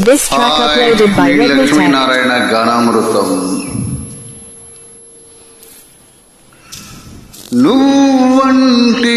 This track uploaded by Lakshminarayana గానామృతం నువ్వంటే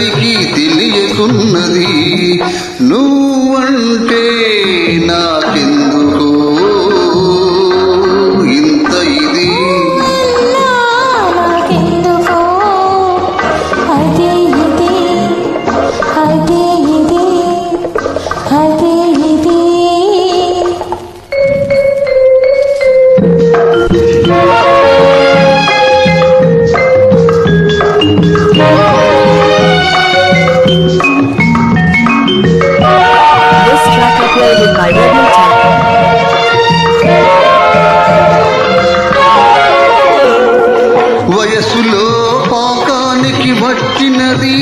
అందరికీ తెలియకున్నది నువ్వంటే పుట్టినది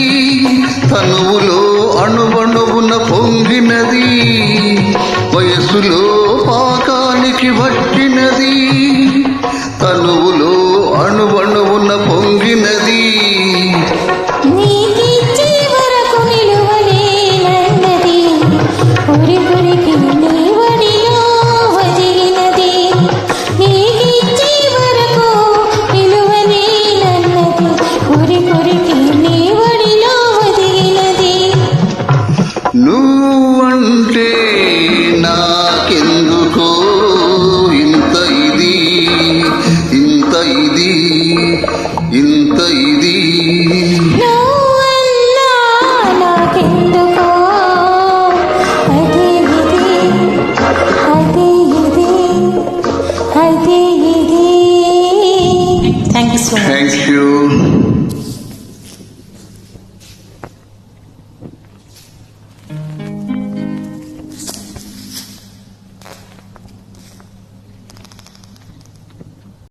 తనువులో అణువణువున పొంగినది వయసులో పాకానికి పట్టినది తనువులో అణువణువున పొంగినది.